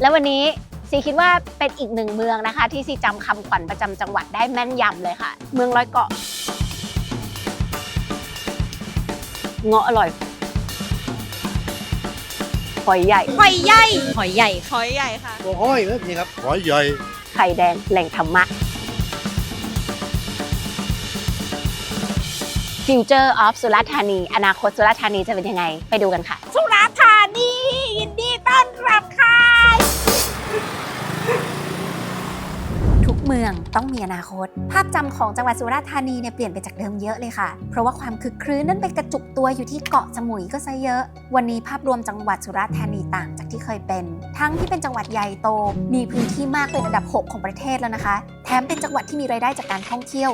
แล้ววันนี้ซีคิดว่าเป็นอีกหนึ่งเมืองนะคะ ที่ซีจำคำขวัญประจำจังหวัดได้แม่นยำเลยค่ะ เมืองร้อยเกาะเงาะอร่อยหอยใหญ่ หอยใหญ่หอยใหญ่หอยใหญ่ค่ะตัวห้อยแบบนี้ครับหอยใหญ่ ไข่แดงแหล่งธรรมะ Future of สุราษฎร์ธานี อนาคตสุราษฎร์ธานีจะเป็นยังไง ไปดูกันค่ะ สุราษฎร์ธานียินดีต้อนรับค่ะ ทุก เมืองต้องมีอนาคต ภาพจำของจังหวัดสุราษฎร์ธานีเนี่ยเปลี่ยนไปจากเดิมเยอะเลยค่ะ เพราะว่าความคึกครื้นนั้นไปกระจุกตัวอยู่ที่เกาะสมุยก็ซะเยอะ วันนี้ภาพรวมจังหวัดสุราษฎร์ธานีต่างจากที่เคยเป็น ทั้งที่เป็นจังหวัดใหญ่โต มีพื้นที่มากเป็นอันดับ 6 ของประเทศแล้วนะคะ แถมเป็นจังหวัดที่มีรายได้จากการท่องเที่ยว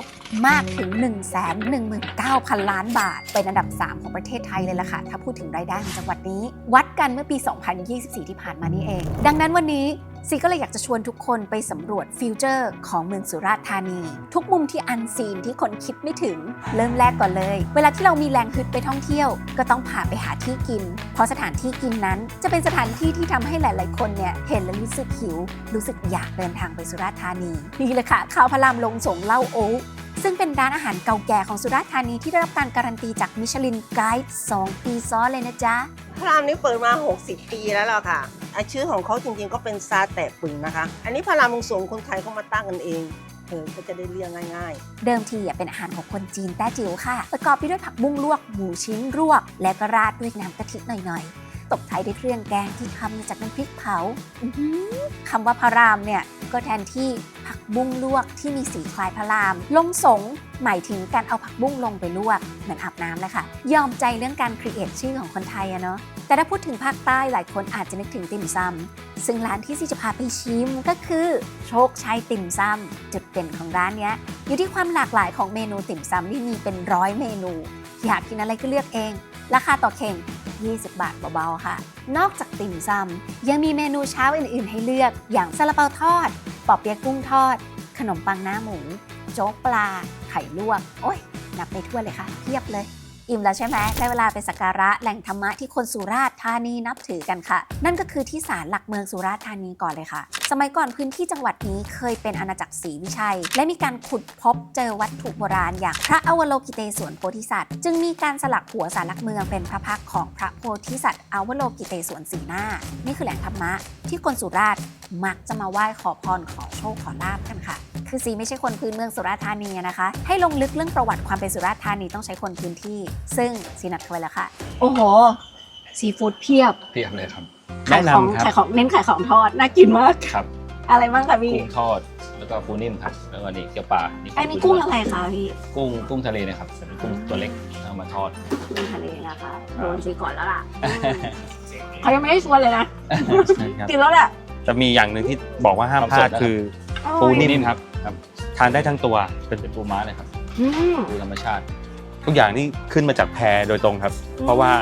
มากถึง 1 1 9 0 0 0 ล้านบาท เป็นอันดับ 3 ของประเทศไทยเลยล่ะค่ะ ถ้าพูดถึงรายได้ของจังหวัดนี้ วัดกันเมื่อปี 2024 ที่ผ่านมานี่เอง ดังนั้นวันนี้ ซีก็เลยอยากจะชวนทุกคนไปสำรวจฟิวเจอร์ของเมืองสุราษฎร์ธานี ทุกมุมที่อันซีนที่คนคิดไม่ถึง เริ่มแรกก่อนเลย เวลาที่เรามีแรงฮึดไปท่องเที่ยว ก็ต้องพาไปหาที่กิน เพราะสถานที่กินนั้น จะเป็นสถานที่ที่ทำให้หลาย ๆ คนเนี่ยเห็นแล้วรู้สึกหิว รู้สึกอยากเดินทางไปสุราษฎร์ธานีนี่เลยค่ะข้าวพระรามลงสงเล่าโอ๊ซึ่งเป็นร้านอาหารเก่าแก่ของสุราษฎร์ธานีที่ได้รับการการันตีจากมิชลินไกด์2ปีซ้อนเลยนะจ๊ะพรามนี้เปิดมา 60 ปีแล้วล่ะค่ะ อาชื่อของเขาจริงๆก็เป็นซาแตะปึงนะคะ อันนี้พระรามงสวงคนไทยเขามาตั้งกันเองเออก็จะได้เรียกง่ายๆ เดิมทีเป็นอาหารของคนจีนแต้จิ๋วค่ะ ประกอบไปด้วยผักบุ้งลวก หมูชิ้นลวก และก็ราดด้วยน้ำกะทิหน่อยๆ ตบท้ายด้วยเครื่องแกงที่ทำมาจากน้ำพริกเผาคำว่าพระรามเนี่ยก็แทนที่ผักบุ้งลวกที่มีสีคล้ายพระราม ลงสง หมายถึงการเอาผักบุ้งลงไปลวก เหมือนอาบน้ำแหละค่ะ ยอมใจเรื่องการครีเอทชื่อของคนไทยอะเนาะ แต่ถ้าพูดถึงภาคใต้หลายคนอาจจะนึกถึงติ่มซำซึ่งร้านที่ซีจะพาไปชิมก็คือ โชคชัยติ่มซำจุดเด่นของร้านนี้อยู่ที่ความหลากหลายของเมนูติ่มซำที่มีเป็นร้อยเมนูอยากกินอะไรก็เลือกเอง ราคาต่อเข่ง 20 บาทเบาๆค่ะ นอกจากติ่มซำยังมีเมนูเช้าอื่นๆ ให้เลือกอย่างซาลาเปาทอดปอเปี๊ยะกุ้งทอด ขนมปังหน้าหมู โจ๊กปลา ไข่ลวก โอ้ยนับไปทั่วเลยค่ะเพียบเลย อิ่มแล้วใช่ไหมได้เวลาไปสักการะแหล่งธรรมะที่คนสุราษฎร์ธานีนับถือกันค่ะ นั่นก็คือที่ศาลหลักเมืองสุราษฎร์ธานีก่อนเลยค่ะ สมัยก่อนพื้นที่จังหวัดนี้เคยเป็นอาณาจักรศรีวิชัย และมีการขุดพบเจอวัตถุโบราณ อย่างพระอวโลกิเตศวนโพธิสัตว์ จึงมีการสลักหัวศาลหลักเมืองเป็นพระพักของพระโพธิสัตว์อวโลกิเตศวนสีหน้า นี่คือแหล่งธรรมะที่คนสุราษฎร์มักจะมาไหว้ขอพรขอโชคขอลาบกันค่ะ คือซีไม่ใช่คนพื้นเมืองสุราษฎร์ธานีนะคะ ให้ลงลึกเรื่องประวัติความเป็นสุราษฎร์ธานีต้องใช้คนพื้นที่ ซึ่งซีนัดเข้าไว้แล้วค่ะ โอ้โห ซีฟู้ดเพียบเพียบเลยครับขายของแนะนำครับ ขายของเน้นขายของทอดน่ากินมาก ครับอะไรบ้างคะพี่กุ้งทอดแล้วก็ปูนิ่มครับแล้วก็นี่เกี๊ยวปลาอันนี้กุ้งอะไรคะพี่กุ้งกุ้งทะเลนะครับเป็นกุ้งตัวเล็กเอามาทอด กุ้งทะเลนะคะโดนซีก่อนแล้วล่ะอืมเขายังไม่ได้ชวนเลยนะใช่ครับกินแล้วแหละ จะมีอย่างหนึ่งที่บอกว่าห้ามพลาดคือปูนิ่มครับ ครับทานได้ทั้งตัวเป็นเป็นปูม้าเลยครับอืมปูธรรมชาติ ทุกอย่างนี่ขึ้นมาจากแพโดยตรงครับ เพราะว่า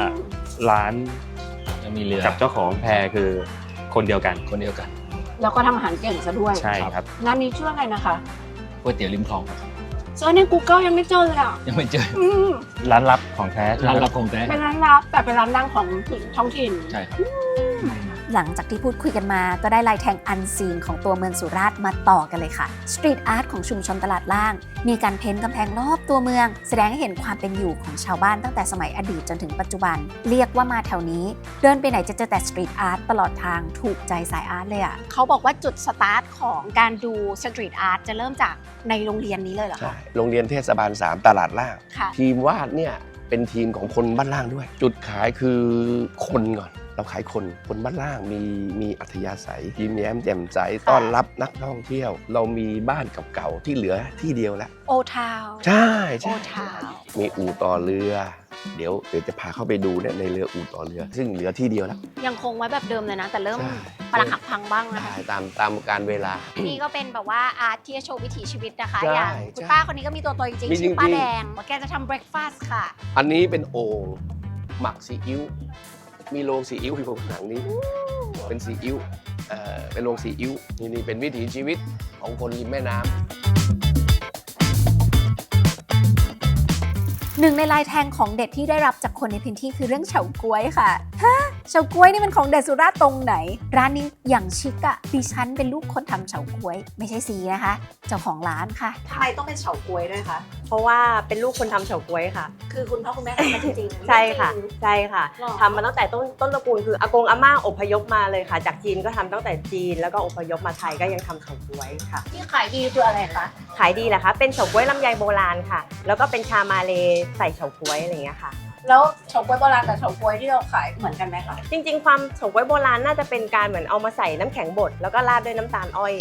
ร้านยังมีเรือกับเจ้าของแพคือคนเดียวกันคนเดียวกันแล้วก็ทำอาหารเก่งซะด้วยใช่ครับร้านนี้ชื่ออะไรนะคะก๋วยเตี๋ยวริมคลองครับเซิร์ชใน Google ยังไม่เจอเลยอะยังไม่เจออืมร้านลับของแท้ร้านรับคงแท้เป็นร้านลับแต่เป็นร้านดังของท้องถิ่น ใช่ครับ หลังจากที่พูดคุยกันมา ก็ได้ลายแทงอันซีนของตัวเมืองสุราษฎร์มาต่อกันเลยค่ะสตรีทอาร์ตของชุมชนตลาดล่าง มีการเพ้นท์กำแพงรอบตัวเมือง แสดงให้เห็นความเป็นอยู่ของชาวบ้านตั้งแต่สมัยอดีตจนถึงปัจจุบัน เรียกว่ามาแถวนี้ เดินไปไหนจะเจอแต่สตรีทอาร์ตตลอดทางถูกใจสายอาร์ตเลยอะเขาบอกว่าจุดสตาร์ทของการดูสตรีทอาร์ตจะเริ่มจากในโรงเรียนนี้เลยเหรอใช่คะโรงเรียนเทศบาล 3 ตลาดล่างค่ะทีมวาดเนี่ยเป็นทีมของคนบ้านล่างด้วย จุดขายคือคนก่อน เราขายคนคนบ้านล่างมีมีอัธยาศัยยิ้มแย้มแจ่มใสต้อนรับนักท่องเที่ยว เรามีบ้านเก่าๆที่เหลือที่เดียวแล้วโอทาวใช่โอใช่ทาวมีอู่ต่อเรือ เดี๋ยวเดี๋ยวจะพาเข้าไปดูเนี่ยในเรืออู่ต่อเรือ ซึ่งเหลือที่เดียวแล้ว ยังคงไว้แบบเดิมเลยนะ แต่เริ่มใช่ ปรักหักพังบ้างนะใช่คะตามตามการเวลา นี่ก็เป็นแบบว่าอาร์ตที่จะโชว์วิถีชีวิตนะคะ ใช่อย่างคุณใช่ป้าคนนี้ก็มีตัวตนจริงมีๆชื่อป้าจริงๆแดงว่าแกจะทำเบรคฟาสต์ค่ะ อันนี้เป็นโอ่งหมักซีอิ๊ว มีโรงซีอิ๊วอยู่ข้างหลังนี้ เป็นซีอิ๊วเอ่อเป็นโรงซีอิ๊วนี่นี่เป็นวิถีชีวิตของคนริมแม่น้ำ หนึ่งในลายแทงของเด็ดที่ได้รับจากคนในพื้นที่คือเรื่องเฉาก๊วยค่ะเฉาก๊วยนี่มันของเดดสุราษฎร์ตรงไหน ร้านนี้อย่างชิคอะดิฉันเป็นลูกคนทำเฉาก๊วย ไม่ใช่ซีนะคะ เจ้าของร้านค่ะ ทำไมต้องเป็นเฉาก๊วยด้วยคะ เพราะว่าเป็นลูกคนทำเฉาก๊วยค่ะ คือคุณพ่อคุณแม่ทำมาจริงๆ ใช่ค่ะใช่ค่ะหรอ ทำมาตั้งแต่ต้นต้นตระกูลคืออากงอาม่าอพยพมาเลยค่ะ จากจีนก็ทำตั้งแต่จีน แล้วก็อพยพมาไทยก็ยังทำเฉาก๊วยค่ะ ที่ขายดีคืออะไรคะ ขายดีแหละคะเป็นเฉาก๊วยลำไยโบราณค่ะ แล้วก็เป็นชามาเลใส่เฉาก๊วยอะไรอย่างเงี้ยค่ะ แล้วเฉาก๊วยโบราณกับเฉาก๊วยที่เราขายเหมือนกันไหมคะ จริง ๆ ความเฉาก๊วยโบราณน่าจะเป็นการเหมือนเอามาใส่น้ำแข็งบดแล้วก็ราดด้วยน้ำตาลอ้อย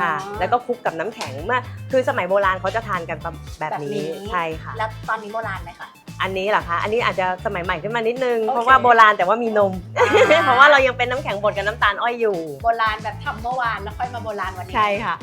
ค่ะ แล้วก็คลุกกับน้ำแข็งเมื่อ คือสมัยโบราณเขาจะทานกันแบบแบบแบบนี้นี้ ใช่ค่ะ แล้วตอนนี้โบราณไหมคะ อันนี้เหรอคะ อันนี้อาจจะสมัยใหม่ขึ้นมานิดนึง โอเค เพราะว่าโบราณแต่ว่ามีนมอ่าเพราะว่าเรายังเป็นน้ำแข็งบดกับน้ำตาลอ้อยอยู่ โบราณแบบทำเมื่อวานแล้วค่อยมาโบราณวันนี้ ใช่ค่ะ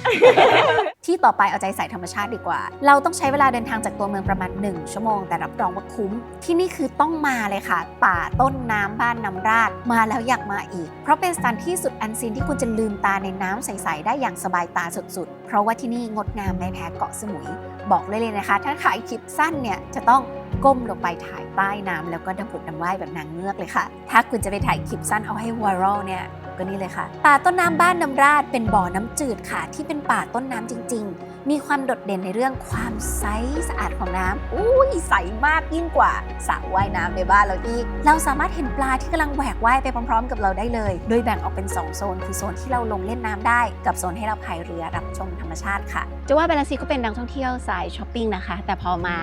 ที่ต่อไปเอาใจใส่ธรรมชาติดีกว่า เราต้องใช้เวลาเดินทางจากตัวเมืองประมาณ 1 ชั่วโมง แต่รับรองว่าคุ้ม ที่นี่คือต้องมาเลยค่ะ ป่าต้นน้ำบ้านน้ำราดมาแล้วอยากมาอีก เพราะเป็นสถานที่สุดอันซีนที่คุณจะลืมตาในน้ำใส ๆ ได้อย่างสบายตาสุด ๆ เพราะว่าที่นี่งดงามไม่แพ้เกาะสมุย บอกเลยเลยนะคะ ถ้าถ่ายคลิปสั้นเนี่ยจะต้อง ก้มลงไปถ่ายใต้น้ำแล้วก็ดำผุดดำว่ายแบบนางเงือกเลยค่ะ ถ้าคุณจะไปถ่ายคลิปสั้นเอาให้วรัลเนี่ยก็นี่เลยค่ะ ป่าต้นน้ำบ้านน้ำราดเป็นบ่อน้ำจืดค่ะ ที่เป็นป่าต้นน้ำจริง ๆ มีความโดดเด่นในเรื่องความใสสะอาดของน้ำอุ้ยใสมากยิ่งกว่าสระว่ายน้ำในบ้านเราอีก เราสามารถเห็นปลาที่กำลังแหวกว่ายไปพร้อม ๆ กับเราได้เลย โดยแบ่งออกเป็น 2 โซน คือโซนที่เราลงเล่นน้ำได้ กับโซนให้เราพายเรือรับชมธรรมชาติค่ะจะว่าเบลซีก็เป็นนักท่องเที่ยวสายช้อปปิ้งนะคะ แต่พอมา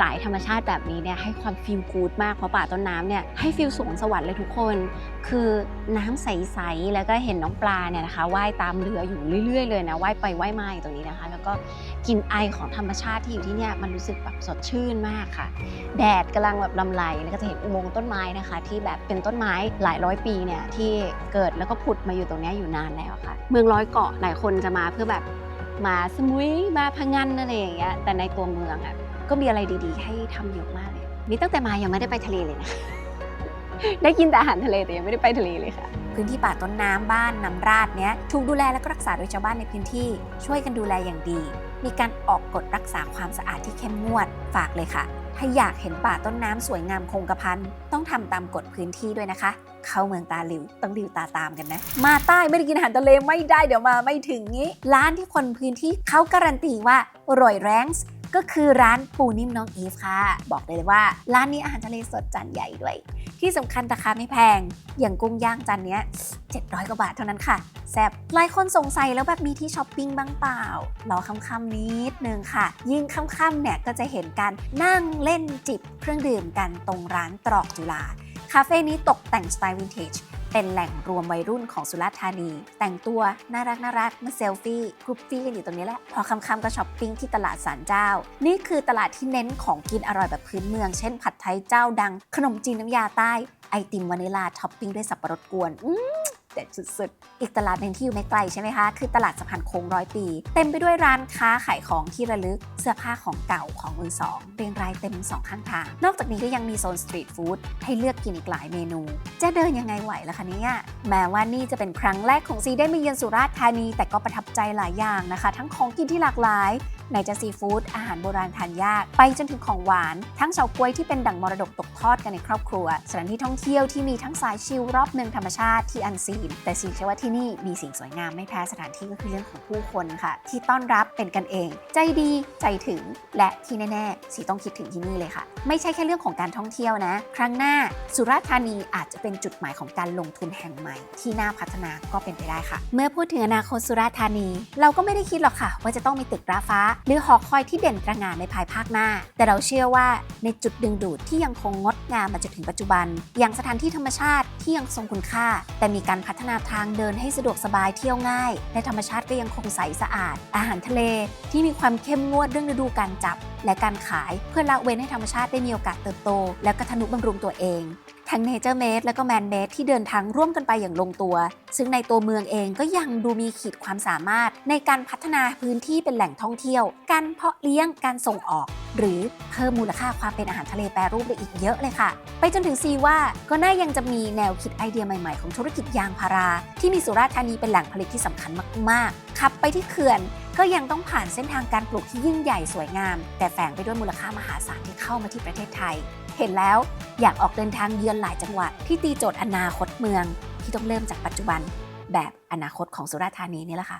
สายธรรมชาติแบบนี้เนี่ยให้ความฟีลกู๊ดมากเพราะป่าต้นน้ำเนี่ยให้ฟีลสวงสวรรค์เลยทุกคน คือน้ำใสๆแล้วก็เห็นน้องปลาเนี่ยนะคะว่ายตามเรืออยู่เรื่อย ๆ เลยนะว่ายไปว่ายมาอยู่ตรงนี้นะคะ แล้วก็กลินไอของธรรมชาติที่อยู่ที่เนี่ยมันรู้สึกแบบสดชื่นมากค่ะ แดดกำลังแบบลำไรแล้วก็จะเห็นอุโมงค์ต้นไม้นะคะ ที่แบบเป็นต้นไม้หลายร้อยปีเนี่ยที่เกิดแล้วก็ผุดมาอยู่ตรงนี้อยู่นานแล้วค่ะ เมืองร้อยเกาะหลายคนจะมาเพื่อแบบมาสมุยมาพังงานอะไรอย่างเงี้ยแต่ในตัวเมืองอะก็มีอะไรดีๆ ให้ทำเยอะมากเลยนี่ตั้งแต่มายังไม่ได้ไปทะเลเลยนะ ได้กินแต่อาหารทะเลแต่ยังไม่ได้ไปทะเลเลยค่ะ พื้นที่ป่าต้นน้ำบ้านน้ำราดเนี้ยถูกดูแลและก็รักษาโดยชาวบ้านในพื้นที่ช่วยกันดูแลอย่างดี มีการออกกฎรักษาความสะอาดที่เข้มงวดฝากเลยค่ะ ถ้าอยากเห็นป่าต้นน้ำสวยงามคงกระพันต้องทำตามกฎพื้นที่ด้วยนะคะ เข้าเมืองตาหลิวต้องหลิวตาตามกันนะมาใต้ไม่ได้กินอาหารทะเลไม่ได้เดี๋ยวมาไม่ถึงงี้ ร้านที่คนพื้นที่เขาการันตีว่าอร่อยแรงก็คือร้านปูนิ่มน้องอีฟค่ะ บอกเลยว่า ร้านนี้อาหารทะเลสดจานใหญ่ด้วย ที่สำคัญราคาไม่แพง อย่างกุ้งย่างจานนี้700 กว่าบาทเท่านั้นค่ะแซ่บหลายคนสงสัยแล้วแบบมีที่ช้อปปิ้งบ้างเปล่า รอค่ำๆนิดนึงค่ะ ยิ่งค่ำๆเนี่ยก็จะเห็นการนั่งเล่นจิบเครื่องดื่มกันตรงร้านตรอกจุฬาคาเฟ่นี้ตกแต่งสไตล์วินเทจ เป็นแหล่งรวมวัยรุ่นของสุราษฎร์ธานี แต่งตัวน่ารักน่ารักมาเซลฟี่กรุ๊ปฟี่กันอยู่ตรงนี้แหละ พอค่ำๆก็ช้อปปิ้งที่ตลาดสารเจ้า นี่คือตลาดที่เน้นของกินอร่อยแบบพื้นเมือง เช่นผัดไทยเจ้าดัง ขนมจีนน้ำยาใต้ ไอติมวานิลาท็อปปิ้งด้วยสับปะรดกวนอื เด็ดสุดๆ อีกตลาดหนึ่งที่อยู่ไม่ไกลใช่ไหมคะ คือตลาดสะพานโค้งร้อยปี เต็มไปด้วยร้านค้าขายของที่ระลึก เสื้อผ้าของเก่าของมือสองเรียงรายเต็มสองข้างทาง นอกจากนี้ก็ยังมีโซนสตรีทฟู้ดให้เลือกกินอีกหลายเมนู จะเดินยังไงไหวล่ะคะเนี่ย แม้ว่านี่จะเป็นครั้งแรกของซีได้มาเยือนสุราษฎร์ธานี แต่ก็ประทับใจหลายอย่างนะคะ ทั้งของกินที่หลากหลาย ไหนจะซีฟู้ดอาหารโบราณทานยาก ไปจนถึงของหวาน ทั้งเฉาก๊วยที่เป็นดั่งมรดกตกทอดกันในครอบครัว สถานที่ท่องเที่ยวที่มีทั้งสายชิลรอบเมืองธรรมชาติที่อันซีน แต่ซีเชื่อว่าที่นี่มีสิ่งสวยงามไม่แพ้สถานที่ก็คือเรื่องของผู้คนค่ะ ที่ต้อนรับเป็นกันเอง ใจดีใจถึง และที่แน่ๆสีต้องคิดถึงที่นี่เลยค่ะ ไม่ใช่แค่เรื่องของการท่องเที่ยวนะ ครั้งหน้าสุราษฎร์ธานีอาจจะเป็นจุดหมายของการลงทุนแห่งใหม่ ที่น่าพัฒนาก็เป็นไปได้ค่ะ เมื่อพูดถึงอนาคตสุราษฎร์ธานี เราก็ไม่ได้คิดหรอกค่ะ ว่าจะต้องมีตึกราฟ้าหรือหอคอยที่เด่นตระหง่านในภายภาคหน้า แต่เราเชื่อว่าในจุดดึงดูดที่ยังคงงดงามมาจนถึงปัจจุบัน อย่างสถานที่ธรรมชาติที่ยังทรงคุณค่า แต่มีการพัฒนาทางเดินให้สะดวกสบายเที่ยวง่าย และธรรมชาติก็ยังคงใสสะอาด อาหารทะเลที่มีความเข้มงวดเรื่องฤดูการจับ และการขายเพื่อละเว้นให้ธรรมชาติได้มีโอกาสเติบโต และก็ทนุบำรุงตัวเอง ทั้งเนเจอร์เมดและก็แมนเมดที่เดินทางร่วมกันไปอย่างลงตัว ซึ่งในตัวเมืองเองก็ยังดูมีขีดความสามารถ ในการพัฒนาพื้นที่เป็นแหล่งท่องเที่ยว การเพาะเลี้ยงการส่งออก หรือเพิ่มมูลค่าความเป็นอาหารทะเลแปรรูปได้อีกเยอะเลยค่ะ ไปจนถึงซีว่าก็น่ายังจะมีแนวคิดไอเดียใหม่ๆ ของธุรกิจยางพารา ที่มีสุราษฎร์ธานีเป็นแหล่งผลิตที่สำคัญมากๆขับไปที่เขื่อน ก็ยังต้องผ่านเส้นทางการปลูกที่ยิ่งใหญ่สวยงาม แต่แฝงไปด้วยมูลค่ามหาศาลที่เข้ามาที่ประเทศไทย เห็นแล้วอยากออกเดินทางเยือนหลายจังหวัดที่ตีโจทย์อนาคตเมือง ที่ต้องเริ่มจากปัจจุบันแบบอนาคตของสุราษฎร์ธานีนี่แหละค่ะ